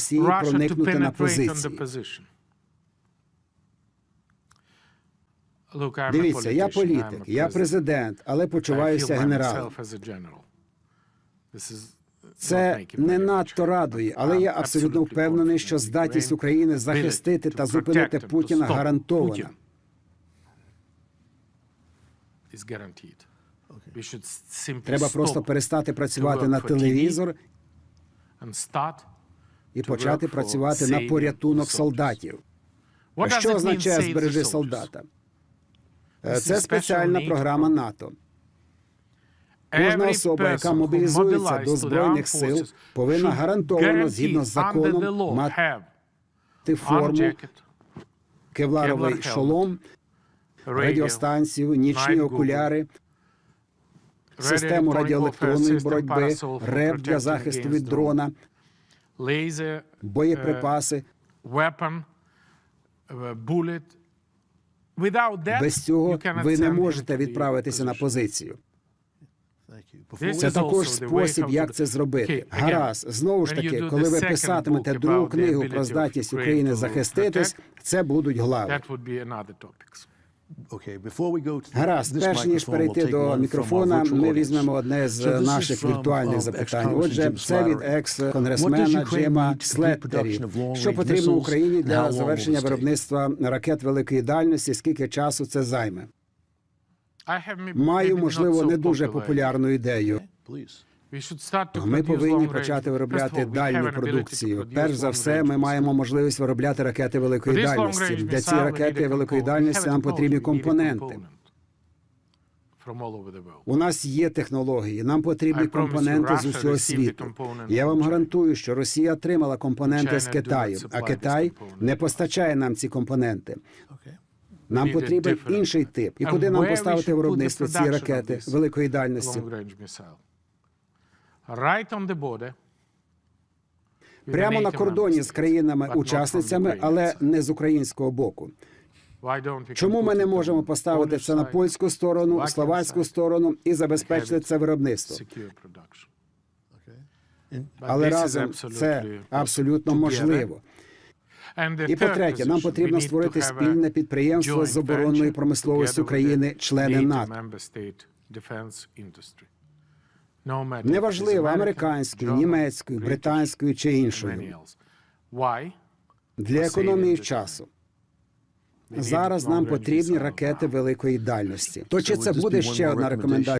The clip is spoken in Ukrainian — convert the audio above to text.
Росії проникнути на позиції. Дивіться, я політик, я президент, але почуваюся генералом. Це не надто радує, але я абсолютно впевнений, що здатність України захистити та зупинити Путіна гарантована. Треба просто перестати працювати на телевізор і почати працювати на порятунок солдатів. Що означає збережи солдата? Е, Це спеціальна програма. НАТО. Кожна особа, яка мобілізується до збройних сил, повинна гарантовано згідно з законом мати форму, кевларовий шолом, радіостанцію, нічні окуляри, систему радіоелектронної боротьби, реп для захисту від дрона, боєприпаси. weapon, uh, bullet. Без цього ви не можете відправитися на позицію. Це також спосіб, як це зробити. Гаразд, знову ж таки, коли ви писатимете другу книгу про здатність України захиститись, це будуть глави. Гаразд, перш ніж перейти до мікрофона, ми візьмемо одне з наших віртуальних um, запитань. Отже, це від екс-конгресмена Джима Слеттері. Що потрібно Україні для завершення виробництва ракет великої дальності? Скільки часу це займе? Маю, можливо, не дуже популярну ідею. Ми повинні почати виробляти дальню продукцію. Перш за все, ми маємо можливість виробляти ракети великої дальності. Для цієї ракети великої дальності нам потрібні компоненти. У нас є технології, нам потрібні компоненти з усього світу. Я вам гарантую, що Росія отримала компоненти з Китаю, а Китай не постачає нам ці компоненти. Нам потрібен інший тип. І куди нам поставити виробництво цієї ракети великої дальності? Right on the border. with the Прямо на кордоні з країнами-учасницями, але не з українського боку. Чому ми не можемо поставити це на польську сторону, словацьку сторону і забезпечити це виробництво? Але разом це абсолютно можливо. І third по-третє, нам потрібно створити спільне підприємство з venture промисловості together with України, the члени NATO НАТО. Неважливо американською, німецькою, британською чи іншою для економії часу. Зараз нам потрібні ракети великої дальності. То чи це буде ще одна рекомендація?